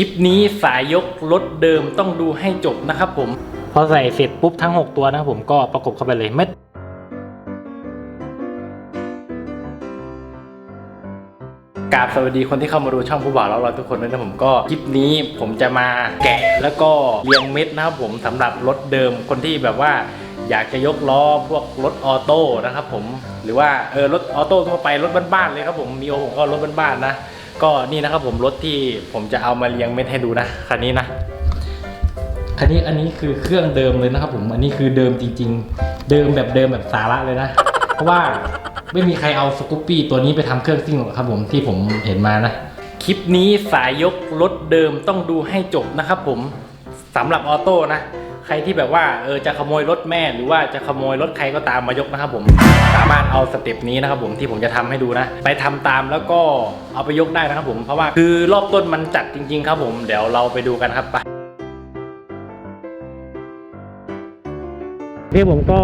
ลิปนี้สายยกรถเดิมต้องดูให้จบนะครับผม พอใส่เสร็จปุ๊บทั้ง 6 ตัวนะครับผมก็ประกบเข้าไปเลยไม่กราบสวัสดีคนที่เข้ามาดูช่องผู้บ่าวแล้วเราทุกคนด้วยนะผมก็คลิปนี้ผมจะมาแกะแล้วก็เรียงเม็ดนะครับผมสำหรับรถเดิมคนที่แบบว่าอยากจะยกล้อพวกรถออโต้นะครับผมหรือว่าเออรถออโต้ทั่วไปรถบ้านๆเลยครับผมมีโอผมก็รถบ้านๆนะ ก็นี่นะครับผมรถที่ผมจะเอามาเรียงเม็ดให้ดูนะคันนี้นะคันนี้อันนี้คือเครื่องเดิมเลยนะครับ ผมอันนี้คือเดิมจริง ๆ เดิมแบบเดิมแบบสาระเลยนะ เพราะว่าไม่มีใครเอาสกูปปี้ตัวนี้ไปทำเครื่องซิ่งหรอกครับ ผมที่ผมเห็นมานะคลิปนี้สายยกรถเดิมต้องดูให้จบนะครับ ผมสำหรับออโต้นะ ใครที่แบบว่าเออจะขโมยรถแม่หรือว่าจะขโมยรถใครก็ตามมายกนะครับผมสามารถเอาสเต็ปนี้นะครับผมที่ผมจะทำให้ดูนะ ไปทำตามแล้วก็เอาไปยกได้นะครับผมเพราะว่าคือรอบต้นมันจัดจริง ๆ ครับผมเดี๋ยวเราไปดูกันครับไปพี่ผมก็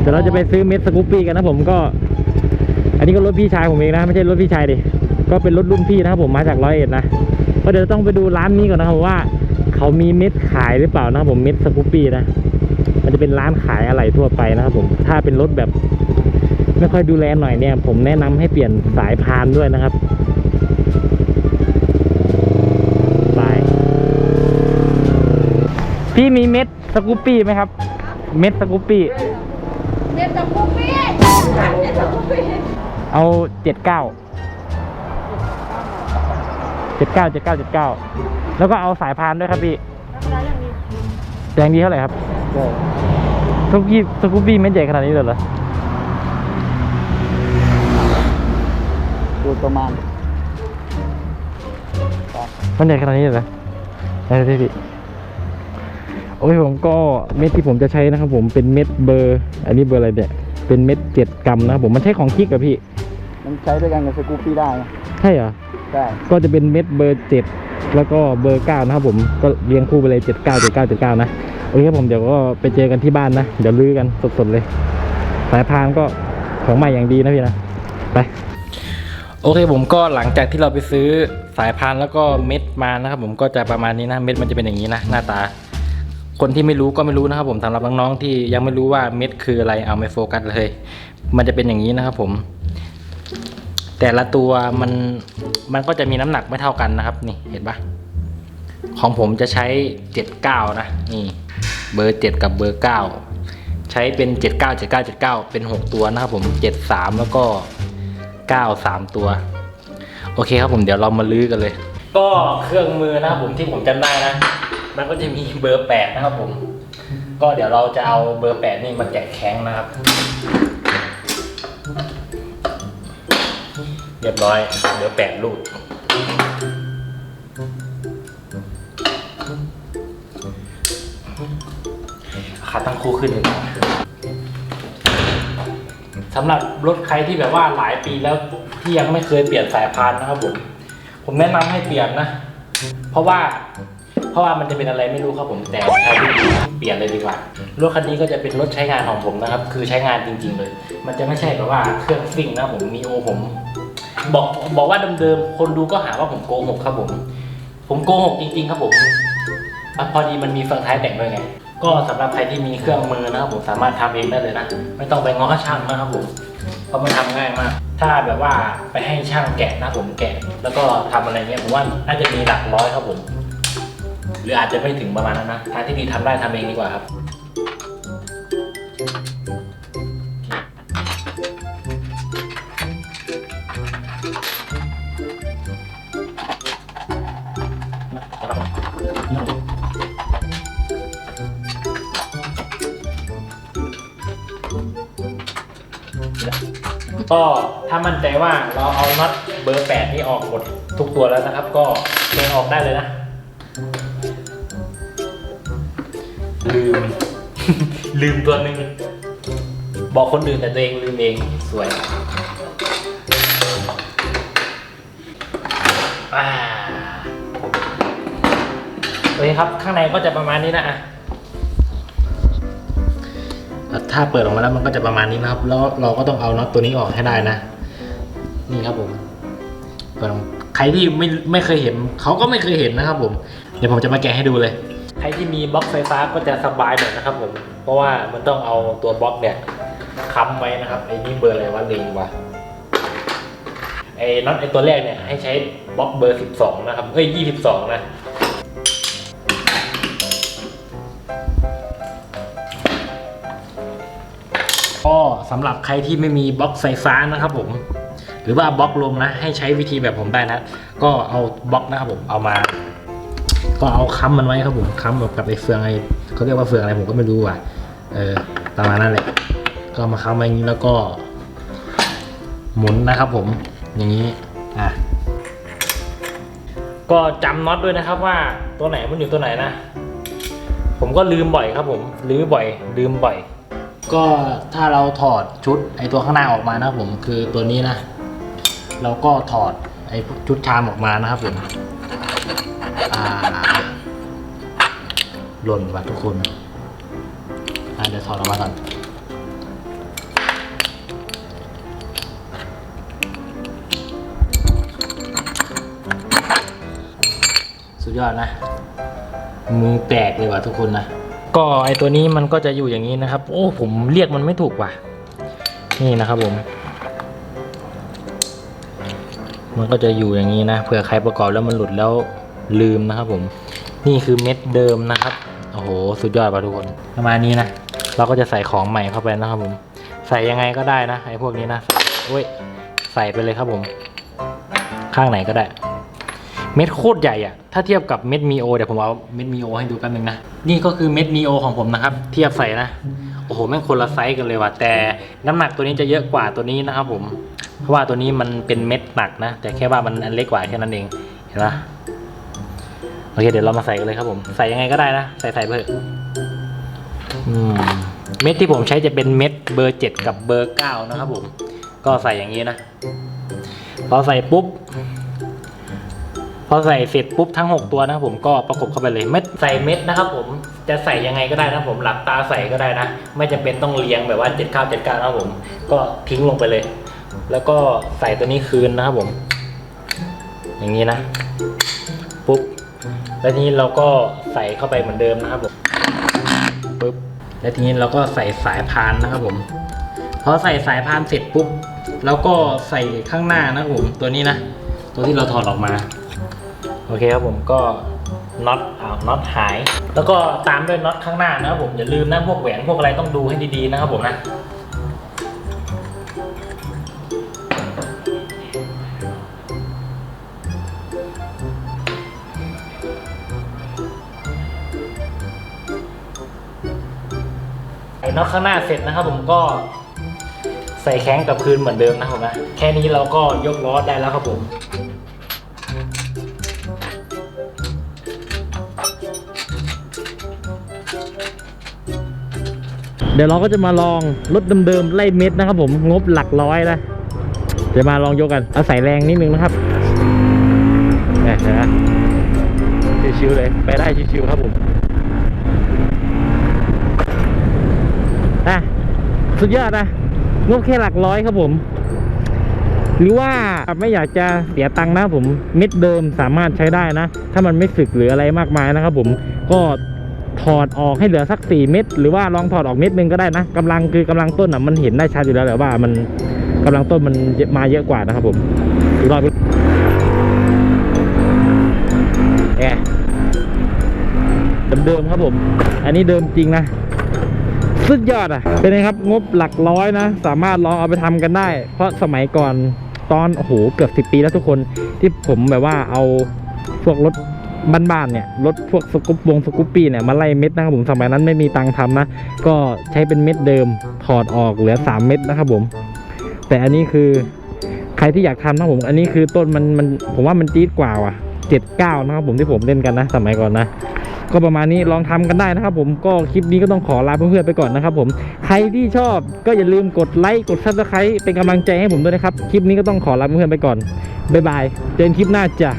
เดี๋ยวเราจะไปซื้อเม็ดสกูปปี้กันนะผมก็ อันนี้ก็รถพี่ชายผมเองนะไม่ใช่รถพี่ชายดิก็เป็นรถรุ่นพี่นะครับผมมาจากร้อยเอ็ดนะก็เดี๋ยวต้องไปดูร้านนี้ก่อนนะครับว่า เขามีเม็ดขายหรือเปล่านะครับผมเม็ดสกูปปี้นะ มันจะเป็นร้านขายอะไหล่ทั่วไปนะครับผมถ้าเป็นรถแบบ ไม่ค่อยดูแลหน่อยเนี่ย ผมแนะนำให้เปลี่ยนสายพานด้วยนะครับไปพี่มีเม็ดสกูปปี้ไหมครับ เม็ดสกูปปี้เรียนจากคุปปี้เรียนจากคุปปี้เอาเจ็ดเก้าเจ็ดเก้าเจ็ดเก้าเจ็ดเก้า แล้วก็เอาสายพานด้วยครับพี่ราคาอย่างนี้แดงดีเท่าไหร่ครับสกูปปี้สกูปปี้เม็ดใหญ่ขนาดนี้เลยเหรอดูประมาณมันใหญ่ขนาดนี้เลยเหรอไหนดูดิพี่โอ้ยผมก็เม็ดที่ผมจะใช้นะครับ ผมเป็นเม็ดเบอร์ อันนี้เบอร์อะไรเนี่ยเป็นเม็ดเจ็ดกรัมนะครับผมมันใช้ของคิกอะพี่ มันใช้ด้วยกันกับสกูปปี้ได้นะใช่เหรอได้ก็จะเป็นเม็ดเบอร์เจ็ด แล้วก็เบอร์เก้านะครับผมก็เรียงคู่ไปเลยเจ็ดเก้าเจ็ดเก้าเจ็ดเก้านะโอเคครับผมเดี๋ยวก็ไปเจอกันที่บ้านนะ เดี๋ยวลื้อกันสดๆเลยสายพานก็ของใหม่อย่างดีนะพี่นะไปโอเคผมก็หลังจากที่เราไปซื้อสายพานแล้วก็เม็ดมานะครับ ผมก็จะประมาณนี้นะเม็ดมันจะเป็นอย่างนี้นะหน้าตา คนที่ไม่รู้ก็ไม่รู้นะครับ ผมสำหรับน้องๆที่ยังไม่รู้ว่าเม็ดคืออะไรเอาไม่โฟกัสเลย มันจะเป็นอย่างนี้นะครับ ผม แต่ละตัวมันมันก็จะมีน้ำหนักไม่เท่ากันนะครับ นี่เห็นปะของผมจะใช้เจ็ดเก้านะ นี่เบอร์เจ็ดกับเบอร์เก้าใช้เป็นเจ็ดเก้าเจ็ดเก้าเจ็ดเก้าเป็นหกตัวนะครับผมเจ็ดสามแล้วก็เก้าสามตัว โอเคครับผมเดี๋ยวเรามาลื้อกันเลย ก็เครื่องมือนะครับผมที่ผมจำได้นะ มันก็จะมีเบอร์แปดนะครับผม ก็เดี๋ยวเราจะเอาเบอร์แปดนี่มาแกะแข้งนะครับ เรียบร้อยเบอร์แปดลูกขาตั้งคู่ขึ้นเลยสำหรับรถใครที่แบบว่าหลายปีแล้วที่ยังไม่เคยเปลี่ยนสายพานนะครับผม ผมแนะนำให้เปลี่ยนนะ เพราะว่า เพราะว่ามันจะเป็นอะไรไม่รู้ครับผมแต่ใช้ดีเปลี่ยนเลยดีกว่า รถคันนี้ก็จะเป็นรถใช้งานของผมนะครับ คือใช้งานจริง ๆ เลย มันจะไม่ใช่แบบว่าเครื่องซิ่งนะผมมีโอผม บอกบอกว่าเดิมๆคนดูก็หาว่าผมโกหกครับผม ผมโกหกจริงๆ ครับผมอ่พอดีมันมีเฟืองท้ายแต่งด้วยไง ก็สำหรับใครที่มีเครื่องมือนะครับผมสามารถทำเองได้เลยนะไม่ต้องไปง้อช่างนะครับผมเพราะมันทำง่ายมาก ถ้าแบบว่าไปให้ช่างแกะนะผมแกะ แล้วก็ทำอะไรเงี้ยผมว่าน่าจะมีหลักร้อยครับผม หรืออาจจะไม่ถึงประมาณนั้นนะทางที่ดีทำได้ทำเองดีกว่าครับ ก็ถ้ามั่นใจว่าเราเอาน็อตเบอร์แปดนี่ออกหมดทุกตัวแล้วนะครับ ก็เทออกได้เลยนะ ลืม ลืมตัวหนึ่งบอกคนอื่นแต่ตัวเองลืมเองสวยอ่าโอเคครับ ข้างในก็จะประมาณนี้นะอะ ถ้าเปิดออกมาแล้วมันก็จะประมาณนี้นะครับ แล้วเราก็ต้องเอาน็อตตัวนี้ออกให้ได้นะ นี่ครับผมเปิดใครที่ไม่ไม่เคยเห็นเขาก็ไม่เคยเห็นนะครับ ผม เดี๋ยวผมจะมาแกะให้ดูเลย ใครที่มีบล็อกไฟฟ้าก็จะสบายหน่อยนะครับ ผม เพราะว่ามันต้องเอาตัวบล็อกเนี่ยค้ำไว้นะครับไอ้นี่เบอร์อะไรวะลืมวะไอ้น็อตไอ้ตัวแรกเนี่ยให้ใช้บล็อกเบอร์ 12 นะครับเอ้ย22 นะ สำหรับใครที่ไม่มีบล็อกไฟฟ้านะครับผมหรือว่าบล็อกลมนะ ให้ใช้วิธีแบบผมได้นะ ก็เอาบล็อกนะครับผมเอามา ก็เอาค้ำมันไว้ครับผมค้ำแบบกับไอ้เฟืองไอ้เขาเรียกว่าเฟืองอะไรผมก็ไม่รู้อะเออประมาณนั้นแหละก็มาค้ำไว้อย่างนี้แล้วก็ หมุนนะครับผมอย่างนี้อะก็จำน็อตด้วยนะครับว่าตัวไหนมันอยู่ตัวไหนนะ ผมก็ลืมบ่อยครับผมลืมบ่อย ลืมบ่อย ก็ถ้าเราถอดชุดไอตัวข้างหน้าออกมานะครับผมคือตัวนี้นะ เราก็ถอดไอชุดชามออกมานะครับผมหล่นว่ะทุกคนเดี๋ยวถอดออกมาก่อนสุดยอดนะ มือแตกเลยว่ะทุกคนนะ ก็ไอตัวนี้มันก็จะอยู่อย่างนี้นะครับ โอ้ผมเรียกมันไม่ถูกว่ะ นี่นะครับผม มันก็จะอยู่อย่างนี้นะเผื่อใครประกอบแล้วมันหลุดแล้วลืมนะครับผม นี่คือเม็ดเดิมนะครับโอ้โหสุดยอดป่ะทุกคนประมาณนี้นะเราก็จะใส่ของใหม่เข้าไปนะครับผม ใส่ยังไงก็ได้นะไอพวกนี้นะโอ้ยใส่ไปเลยครับผม ข้างไหนก็ได้ เม็ดโคตรใหญ่อะถ้าเทียบกับเม็ดมีโอเดี๋ยวผมเอาเม็ดมีโอให้ดูแป๊บนึงนะ นี่ก็คือเม็ดมีโอของผมนะครับ เทียบใส่นะ โอ้โห แม่งคนละไซส์กันเลยว่ะ แต่น้ำหนักตัวนี้จะเยอะกว่าตัวนี้นะครับผม เพราะว่าตัวนี้มันเป็นเม็ดหนักนะ แต่แค่ว่ามันอันเล็กกว่าแค่นั้นเอง เห็นปะโอเค เดี๋ยวเรามาใส่กันเลยครับผม ใส่ยังไงก็ได้นะ ใส่ใส่เถอะอืมเม็ดที่ผมใช้จะเป็นเม็ดเบอร์เจ็ดกับเบอร์เก้านะครับผม ก็ใส่อย่างนี้นะ พอใส่ปุ๊บ อใส่เสร็จปุ๊บทั้ง 6 ตัวนะครับผมก็ประกบเข้าไปเลยเม็ดใส่เม็ดนะครับผมจะใส่ยังไงก็ได้นะผมหลับตาใส่ก็ได้นะ ไม่จำเป็นต้องเรียงแบบว่า7 9 7 9นะครับผม ก็ทิ้งลงไปเลย แล้วก็ใส่ตัวนี้คืนนะครับผม อย่างนี้นะปุ๊บแล้วทีนี้เราก็ใส่เข้าไปเหมือนเดิมนะครับผมปุ๊บแล้วทีนี้เราก็ใส่สายพานนะครับผมพอใส่สายพานเสร็จปุ๊บแล้วก็ใส่ข้างหน้านะครับผมตัวนี้นะ ตัวที่เราถอดออกมา อเคครับผมก็น็อตอ้าวน็อตหาย แล้วก็ตามด้วยน็อตข้างหน้านะครับผมอย่าลืมนะพวกแหวนพวกอะไรต้องดูให้ดีๆนะครับผมนะไอ้น็อตข้างหน้าเสร็จนะครับผมก็ใส่แข้งกับคืนเหมือนเดิมนะครับผมนะแค่นี้เราก็ยกล้อได้แล้วครับผม เดี๋ยวเราก็จะมาลองรถเดิมๆไล่เม็ดนะครับผมงบหลักร้อยนะเดี๋ยวมาลองยกกันเอาใส่แรงนิดนึงนะครับเนี่ยนไหมชิวๆเลยไปได้ชิวๆครับผมอะสุดยอดนะงบแค่หลักร้อยครับผม หรือว่าไม่อยากจะเสียตังค์นะผมเม็ดเดิมสามารถใช้ได้นะ ถ้ามันไม่สึกหรืออะไรมากมายนะครับผมก็ ถอดออกให้เหลือสัก 4 เม็ดหรือว่าลองถอดออกเม็ดหนึงก็ได้นะกำลังคือกำลังต้นอะมันเห็นได้ชัดอยู่แล้วแหละว่ามันกำลังต้นมันมาเยอะกว่านะครับผมอีกรอบแอะเดิมๆครับผม อันนี้เดิมจริงนะสุดยอดอะ เป็นไงครับงบหลักร้อยนะ สามารถลองเอาไปทำกันได้ เพราะสมัยก่อนตอนโอ้โหเกือบสิบปีแล้วทุกคนที่ผมแบบว่าเอาพวกรถ บ้านๆเนี่ยรถพวกสกุปวงสกุปปี้เนี่ยมาไล่เม็ดนะครับผมสมัยนั้นไม่มีตังค์ทำนะ ก็ใช้เป็นเม็ดเดิมถอดออกเหลือ 3 เม็ดนะครับผม แต่อันนี้คือใครที่อยากทำนะครับผม อันนี้คือต้นมันมันผมว่ามันจี๊ดกว่าว่ะเจ็ดเก้านะครับผมที่ผมเล่นกันนะ สมัยก่อนนะก็ประมาณนี้ลองทำกันได้นะครับผมก็คลิปนี้ก็ต้องขอลาเพื่อนๆไปก่อนนะครับผมใครที่ชอบก็อย่าลืมกดไลค์กดซับสไครต์เป็นกำลังใจให้ผมด้วยนะครับ คลิปนี้ก็ต้องขอลาเพื่อนๆไปก่อนบ๊ายบายเจอกันคลิปหน้าจ้ะ